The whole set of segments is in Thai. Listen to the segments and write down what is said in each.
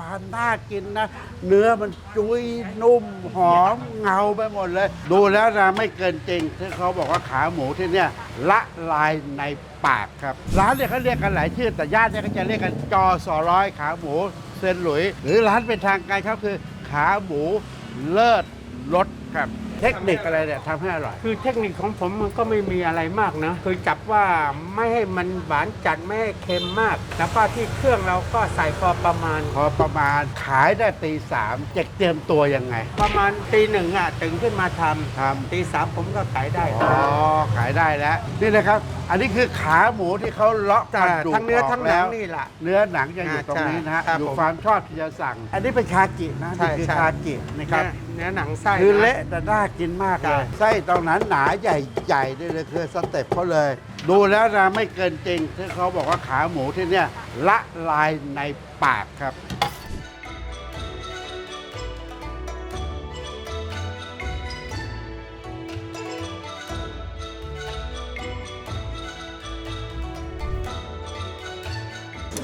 ควานน่ากินนะ เนื้อมันจุยนุ่มหอมเงาไปหมดเลย ดูแล้วนะไม่เกินจริงที่เขาบอกว่าขาหมูที่เนี่ยละลายในปากครับ ร้านเนี่ยเขาเรียกกันหลายชื่อแต่ญาติเนี่ยเขาจะเรียกกันจอสอร้อยขาหมูเซนหลุย หรือร้านเป็นทางการครับคือขาหมูเลิศรสครับ เทคนิคอะไรเนี่ยทำให้อร่อย คือเทคนิคของผมมันก็ไม่มีอะไรมากนะคือจับว่าไม่ให้มันหวานจัดไม่ให้เค็มมาก แล้วก็ที่เครื่องเราก็ใส่พอประมาณ พอประมาณขายได้ตีสามจะเตรียมตัวยังไง ประมาณตีหนึ่งอะถึงขึ้นมาททำำตีสามผมก็ขายได้อ๋อขายได้แล้ว นี่นะครับ อันนี้คือขาหมูที่เขาเลาะกแต่ระดูกทั้งเนื้อออกทั้งหนัแล้งวนี่แหละ เนื้อหนังจะอยู่อ่าตรงนี้นะฮะใช่ครับอยู่ผมความชอบที่จะสั่ง อันนี้เป็นคากินะใช่นี่คือใช่คากินะครับ เนื้ อหนังไส้คือนะเละแต่น่ากินมากเลยใช่ไส้ตรงนั้นหนาใหญ่ๆด้วยเลยคือสเต็ปเขาเลย ดูแล้วนะไม่เกินจริงที่เขาบอกว่าขาหมูที่เนี่ยละลายในปากครับ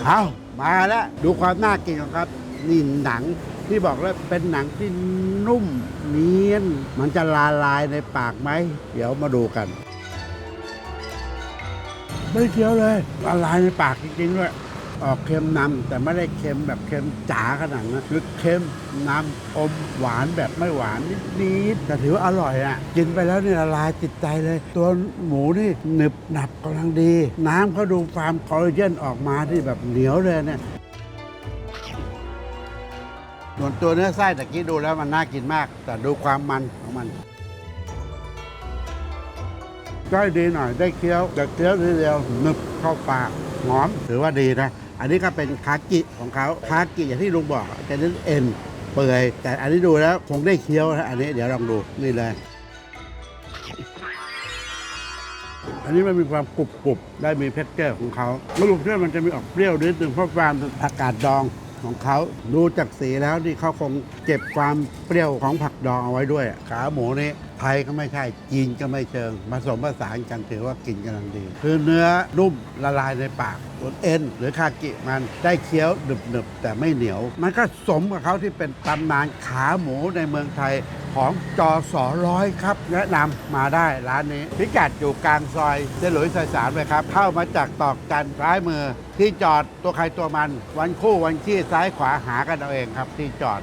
เอามาแล้ว ดูความน่ากินของครับ นี่หนัง ที่บอกแล้วเป็นหนังที่นุ่มเนียน มันจะละลายในปากไหม เดี๋ยวมาดูกัน ไม่เคี้ยวเลยละลายในปากจริงๆด้วยออกเค็มนำแต่ไม่ได้เค็มแบบเค็มจ๋าขนาดนั้นคือเค็มนำอมหวานแบบไม่หวานนิดๆแต่ถือว่าอร่อยอะ กินไปแล้วนี่ละลายติดใจเลย ตัวหมูนี่หนึบหนับกำลังดี น้ำเขาดูความคอลลาเจนออกมาที่แบบเหนียวเลยเนี่ย ส่วนตัวเนื้อไส้ตะกี้ดูแล้วมันน่ากินมาก แต่ดูความมันของมันได้ดีหน่อยได้เคี้ยวแต่เคี้ยวทีเดียวหนึบเข้าปากหอมถือว่าดีนะ อันนี้ก็เป็นคากิของเขาคากิอย่างที่ลุงบอกจะเน้นเอ็นเปื่อยแต่อันนี้ดูแล้วคงได้เคี้ยวนะอันนี้เดี๋ยวลองดูนี่เลย อันนี้มันมีความกรุบกรุบได้มีเพชเจอร์ของเขามะลุมเพื่อมันจะมีออกเปรี้ยวนิดนึงเพราะความอากาศดอง ของเขาดูจากสีแล้วนี่เขาคงเก็บความเปรี้ยวของผักดองเอาไว้ด้วย ขาหมูนี่ไทยก็ไม่ใช่จีนก็ไม่เชิงผสมผสานกันถือว่ากินกำลังดี คือเนื้อนุ่มละลายในปากส่วนเอ็นหรือคากิมันได้เคี้ยวหนึบๆแต่ไม่เหนียว มันก็สมกับเขาที่เป็นตำนานขาหมูในเมืองไทย ของจอสอร้อยครับ แนะนำมาได้ร้านนี้ พิกัดอยู่กลางซอยเจหลุยซอยสามเลยครับ เข้ามาจากตอกจันทร์ซ้ายมือ ที่จอดตัวใครตัวมัน วันคู่วันขี้ซ้ายขวาหากันเอาเองครับ ที่จอด